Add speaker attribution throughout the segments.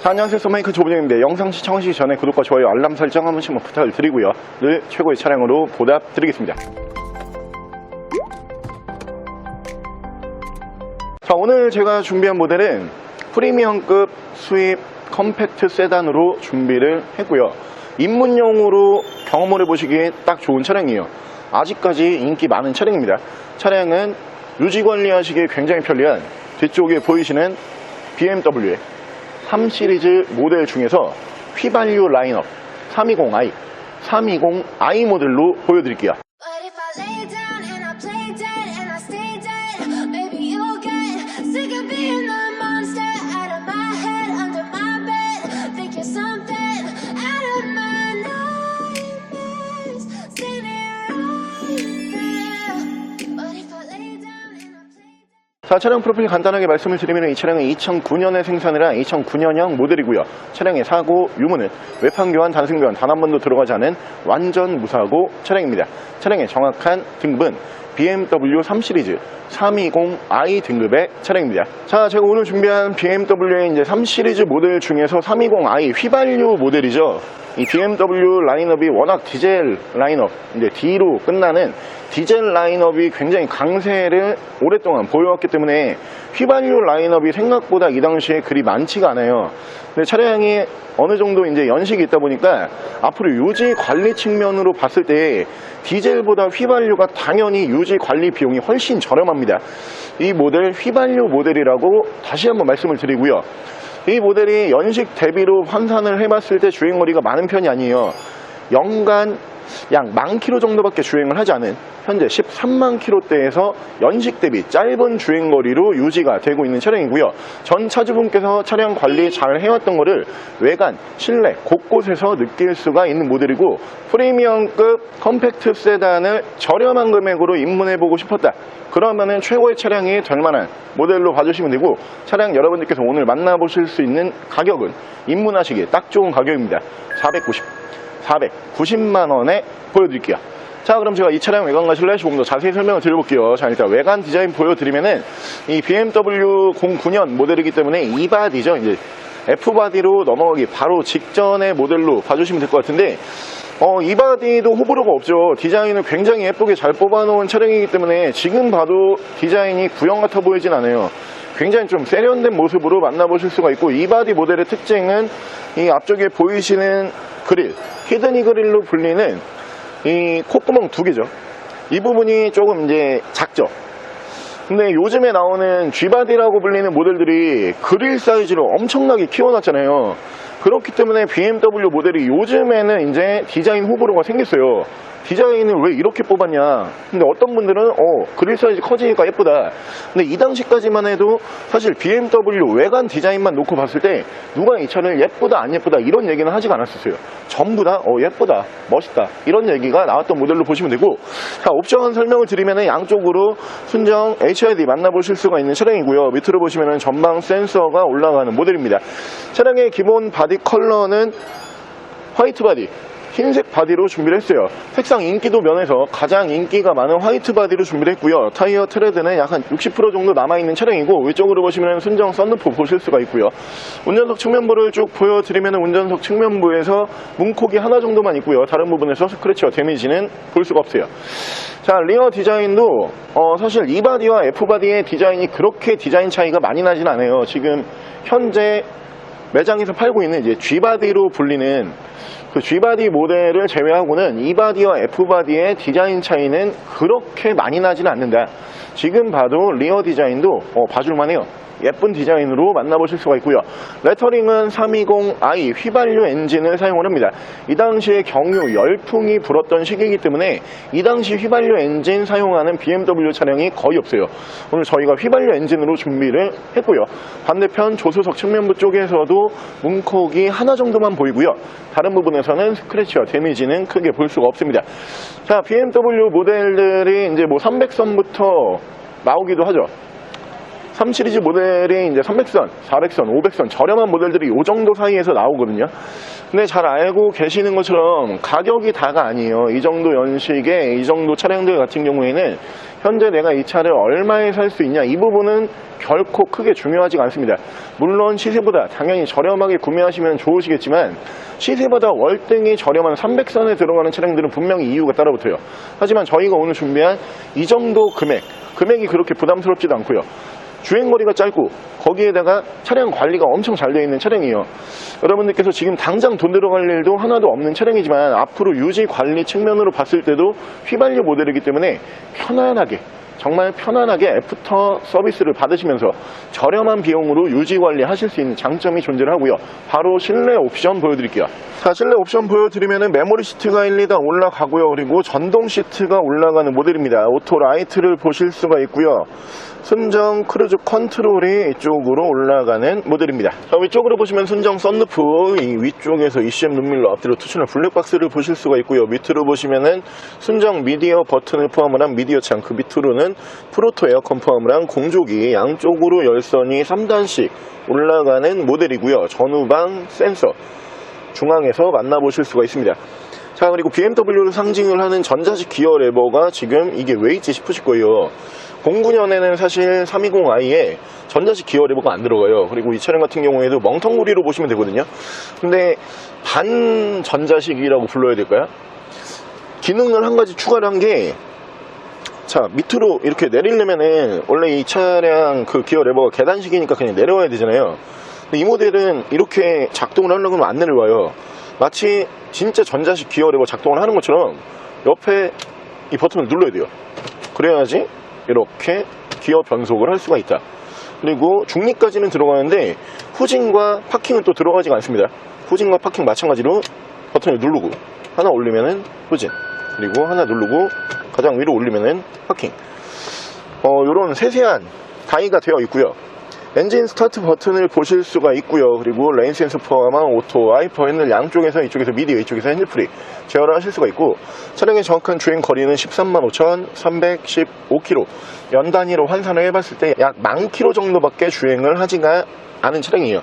Speaker 1: 자, 안녕하세요. 소마이크 조부정입니다. 영상 시청하시기 전에 구독과 좋아요, 알람 설정 한 번씩만 부탁을 드리고요. 늘 최고의 차량으로 보답드리겠습니다. 자, 오늘 제가 준비한 모델은 프리미엄급 수입 컴팩트 세단으로 준비를 했고요. 입문용으로 경험을 해보시기에 딱 좋은 차량이에요. 아직까지 인기 많은 차량입니다. 차량은 유지 관리하시기에 굉장히 편리한 뒤쪽에 보이시는 BMW의 3 시리즈 모델 중에서 휘발유 라인업 320i, 320i 모델로 보여드릴게요. 자, 차량 프로필 간단하게 말씀을 드리면 이 차량은 2009년에 생산을 한 2009년형 모델이고요. 차량의 사고 유무는 외판 교환, 단승 교환 단 한 번도 들어가지 않은 완전 무사고 차량입니다. 차량의 정확한 등급은 BMW 3 시리즈 320i 등급의 차량입니다. 자, 제가 오늘 준비한 BMW의 이제 3 시리즈 모델 중에서 320i 휘발유 모델이죠. 이 BMW 라인업이 워낙 디젤 라인업, 이제 D로 끝나는 디젤 라인업이 굉장히 강세를 오랫동안 보여왔기 때문에 휘발유 라인업이 생각보다 이 당시에 그리 많지가 않아요. 근데 차량이 어느 정도 이제 연식이 있다 보니까 앞으로 유지 관리 측면으로 봤을 때 디젤보다 휘발유가 당연히 유지 관리 비용이 훨씬 저렴합니다. 이 모델 휘발유 모델이라고 다시 한번 말씀을 드리고요. 이 모델이 연식 대비로 환산을 해봤을 때 주행거리가 많은 편이 아니에요. 연간 약만 킬로 정도밖에 주행을 하지 않은 현재 13만 킬로대에서 연식 대비 짧은 주행거리로 유지가 되고 있는 차량이고요. 전 차주분께서 차량 관리 잘 해왔던 거를 외관, 실내 곳곳에서 느낄 수가 있는 모델이고 프리미엄급 컴팩트 세단을 저렴한 금액으로 입문해보고 싶었다. 그러면은 최고의 차량이 될 만한 모델로 봐주시면 되고 차량 여러분들께서 오늘 만나보실 수 있는 가격은 입문하시기에 딱 좋은 가격입니다. 490. 490만 원에 보여드릴게요. 자, 그럼 제가 이 차량 외관 가실래 조금 더 자세히 설명을 드려볼게요. 자, 일단 외관 디자인 보여드리면은 이 BMW 09년 모델이기 때문에 이 바디죠. 이제 F 바디로 넘어가기 바로 직전의 모델로 봐주시면 될 것 같은데 어, 이 바디도 호불호가 없죠. 디자인을 굉장히 예쁘게 잘 뽑아놓은 차량이기 때문에 지금 봐도 디자인이 구형 같아 보이진 않아요. 굉장히 좀 세련된 모습으로 만나보실 수가 있고 이 바디 모델의 특징은 이 앞쪽에 보이시는 그릴, 히드니 그릴로 불리는 이 콧구멍 두 개죠. 이 부분이 조금 이제 작죠. 근데 요즘에 나오는 G바디라고 불리는 모델들이 그릴 사이즈를 엄청나게 키워놨잖아요. 그렇기 때문에 BMW 모델이 요즘에는 이제 디자인 호불호가 생겼어요. 디자인을 왜 이렇게 뽑았냐. 근데 어떤 분들은, 어, 그릴 사이즈 커지니까 예쁘다. 근데 이 당시까지만 해도 사실 BMW 외관 디자인만 놓고 봤을 때 누가 이 차를 예쁘다, 안 예쁘다 이런 얘기는 하지가 않았었어요. 전부 다, 어, 예쁘다, 멋있다. 이런 얘기가 나왔던 모델로 보시면 되고, 자, 옵션 설명을 드리면 양쪽으로 순정 HID 만나보실 수가 있는 차량이고요. 밑으로 보시면 전방 센서가 올라가는 모델입니다. 차량의 기본 바디 컬러는 화이트 바디, 흰색 바디로 준비를 했어요. 색상 인기도 면에서 가장 인기가 많은 화이트 바디로 준비를 했고요. 타이어 트레드는 약 한 60% 정도 남아있는 차량이고 위쪽으로 보시면 순정 썬루프 보실 수가 있고요. 운전석 측면부를 쭉 보여드리면 운전석 측면부에서 문콕이 하나 정도만 있고요. 다른 부분에서 스크래치와 데미지는 볼 수가 없어요. 자, 리어 디자인도 어, 사실 이 바디와 F 바디의 디자인이 그렇게 디자인 차이가 많이 나진 않아요. 지금 현재 매장에서 팔고 있는 이제 G바디로 불리는 그 G바디 모델을 제외하고는 E바디와 F바디의 디자인 차이는 그렇게 많이 나지는 않는다. 지금 봐도 리어 디자인도 어, 봐줄만 해요. 예쁜 디자인으로 만나보실 수가 있고요. 레터링은 320i 휘발유 엔진을 사용을 합니다. 이 당시에 경유 열풍이 불었던 시기이기 때문에 이 당시 휘발유 엔진 사용하는 BMW 차량이 거의 없어요. 오늘 저희가 휘발유 엔진으로 준비를 했고요. 반대편 조수석 측면부 쪽에서도 문콕이 하나 정도만 보이고요. 다른 부분에서는 스크래치와 데미지는 크게 볼 수가 없습니다. 자, BMW 모델들이 이제 뭐 300선부터 나오기도 하죠. 3 시리즈 모델이 이제 300선, 400선, 500선 저렴한 모델들이 이 정도 사이에서 나오거든요. 근데 잘 알고 계시는 것처럼 가격이 다가 아니에요. 이 정도 연식의 이 정도 차량들 같은 경우에는 현재 내가 이 차를 얼마에 살 수 있냐 이 부분은 결코 크게 중요하지가 않습니다. 물론 시세보다 당연히 저렴하게 구매하시면 좋으시겠지만 시세보다 월등히 저렴한 300선에 들어가는 차량들은 분명히 이유가 따라붙어요. 하지만 저희가 오늘 준비한 이 정도 금액, 금액이 그렇게 부담스럽지도 않고요. 주행거리가 짧고 거기에다가 차량 관리가 엄청 잘 되어 있는 차량이에요. 여러분들께서 지금 당장 돈 들어갈 일도 하나도 없는 차량이지만 앞으로 유지 관리 측면으로 봤을 때도 휘발유 모델이기 때문에 편안하게 정말 편안하게 애프터 서비스를 받으시면서 저렴한 비용으로 유지 관리 하실 수 있는 장점이 존재를 하고요. 바로 실내 옵션 보여드릴게요. 자, 실내 옵션 보여드리면 은 메모리 시트가 1, 2단 올라가고요. 그리고 전동 시트가 올라가는 모델입니다. 오토 라이트를 보실 수가 있고요. 순정 크루즈 컨트롤이 이쪽으로 올라가는 모델입니다. 자, 위쪽으로 보시면 순정 썬루프, 이 위쪽에서 ECM 눈밀러 앞뒤로 투출한 블랙박스를 보실 수가 있고요. 밑으로 보시면은 순정 미디어 버튼을 포함을 한 미디어 창, 그 밑으로는 프로토 에어컨 포함을 한 공조기, 양쪽으로 열선이 3단씩 올라가는 모델이고요. 전후방 센서, 중앙에서 만나보실 수가 있습니다. 자 그리고 BMW를 상징을 하는 전자식 기어 레버가 지금 이게 왜 있지 싶으실 거예요 09년에는 사실 320i에 전자식 기어 레버가 안 들어가요. 그리고 이 차량 같은 경우에도 멍텅구리로 보시면 되거든요. 근데 반 전자식이라고 불러야 될까요? 기능을 한 가지 추가를 한 게 자 밑으로 이렇게 내리려면은 원래 이 차량 그 기어 레버가 계단식이니까 그냥 내려와야 되잖아요. 이 모델은 이렇게 작동을 하려고 하면 안 내려와요. 마치 진짜 전자식 기어 레버 작동을 하는 것처럼 옆에 이 버튼을 눌러야 돼요. 그래야지 이렇게 기어 변속을 할 수가 있다. 그리고 중립까지는 들어가는데 후진과 파킹은 또 들어가지가 않습니다. 후진과 파킹 마찬가지로 버튼을 누르고 하나 올리면은 후진 그리고 하나 누르고 가장 위로 올리면은 파킹. 어, 요런 세세한 다이가 되어 있고요 엔진 스타트 버튼을 보실 수가 있고요. 그리고 레인 센서 포함한 오토 와이퍼 핸들 양쪽에서 이쪽에서 미디어 이쪽에서 핸들프리 제어를 하실 수가 있고 차량의 정확한 주행 거리는 13만 5,315km 연 단위로 환산을 해봤을 때 약만 킬로 정도밖에 주행을 하지가 않은 차량이에요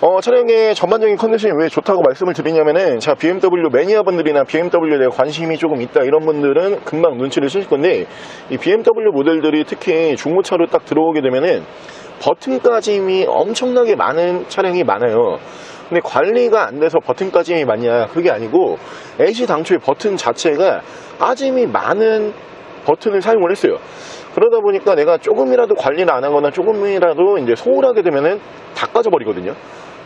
Speaker 1: 어, 차량의 전반적인 컨디션이 왜 좋다고 말씀을 드리냐면은, 자, BMW 매니아 분들이나 BMW에 대해 관심이 조금 있다, 이런 분들은 금방 눈치를 채실 건데, 이 BMW 모델들이 특히 중고차로 딱 들어오게 되면은, 버튼 까짐이 엄청나게 많은 차량이 많아요. 근데 관리가 안 돼서 버튼 까짐이 많냐, 그게 아니고, 애시 당초에 버튼 자체가 까짐이 많은 버튼을 사용을 했어요. 그러다 보니까 내가 조금이라도 관리를 안 하거나 조금이라도 이제 소홀하게 되면은 다 까져버리거든요.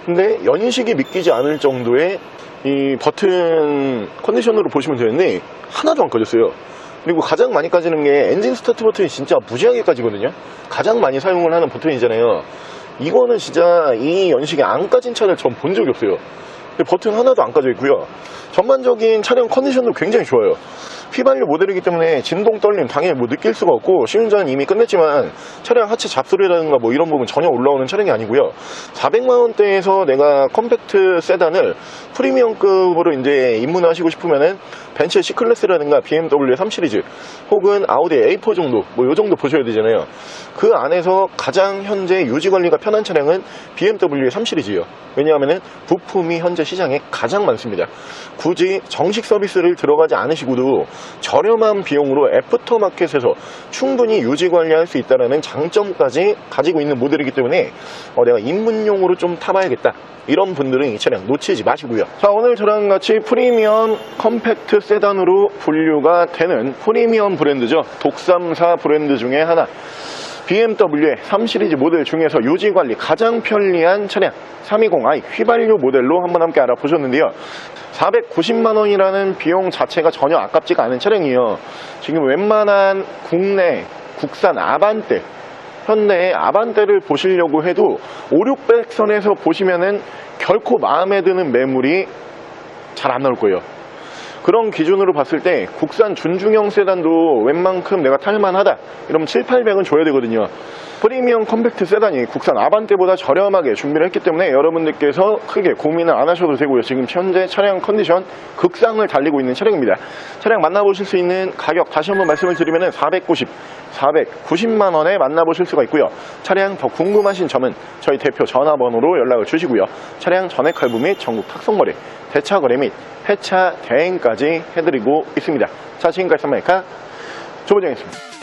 Speaker 1: 근데 연식이 믿기지 않을 정도의 이 버튼 컨디션으로 보시면 되는데 하나도 안 꺼졌어요. 그리고 가장 많이 까지는 게 엔진 스타트 버튼이 진짜 무지하게 까지거든요. 가장 많이 사용을 하는 버튼이잖아요. 이거는 진짜 이 연식이 안 까진 차를 전 본 적이 없어요. 버튼 하나도 안 까져 있고요. 전반적인 차량 컨디션도 굉장히 좋아요. 휘발유 모델이기 때문에 진동 떨림 당연히 뭐 느낄 수가 없고 시운전 이미 끝냈지만 차량 하체 잡소리라든가 뭐 이런 부분 전혀 올라오는 차량이 아니고요. 400만 원대에서 내가 컴팩트 세단을 프리미엄급으로 이제 입문하시고 싶으면은 벤츠 C클래스라든가 BMW 3 시리즈 혹은 아우디 A4 정도 뭐 요 정도 보셔야 되잖아요. 그 안에서 가장 현재 유지 관리가 편한 차량은 BMW 3 시리즈예요. 왜냐하면은 부품이 현재 시장에 가장 많습니다. 굳이 정식 서비스를 들어가지 않으시고도 저렴한 비용으로 애프터마켓에서 충분히 유지 관리할 수 있다는 장점까지 가지고 있는 모델이기 때문에 어, 내가 입문용으로 좀 타봐야겠다. 이런 분들은 이 차량 놓치지 마시고요. 자 오늘 저랑 같이 프리미엄 컴팩트 세단으로 분류가 되는 프리미엄 브랜드죠. 독삼사 브랜드 중에 하나 BMW의 3 시리즈 모델 중에서 유지 관리 가장 편리한 차량 320i 휘발유 모델로 한번 함께 알아보셨는데요. 490만 원이라는 비용 자체가 전혀 아깝지가 않은 차량이에요. 지금 웬만한 국내 국산 아반떼 현대의 아반떼를 보시려고 해도 5, 600선에서 보시면은 결코 마음에 드는 매물이 잘 안 나올 거예요. 그런 기준으로 봤을 때 국산 준중형 세단도 웬만큼 내가 탈만하다. 이러면 7, 800은 줘야 되거든요. 프리미엄 컴팩트 세단이 국산 아반떼보다 저렴하게 준비를 했기 때문에 여러분들께서 크게 고민을 안 하셔도 되고요. 지금 현재 차량 컨디션 극상을 달리고 있는 차량입니다. 차량 만나보실 수 있는 가격 다시 한번 말씀을 드리면 490 490만 원에 만나보실 수가 있고요. 차량 더 궁금하신 점은 저희 대표 전화번호로 연락을 주시고요. 차량 전액 할부 및 전국 탁송거래 대차 거래 및 폐차 대행까지 해드리고 있습니다. 자, 지금까지 선마이카 조보정이었습니다.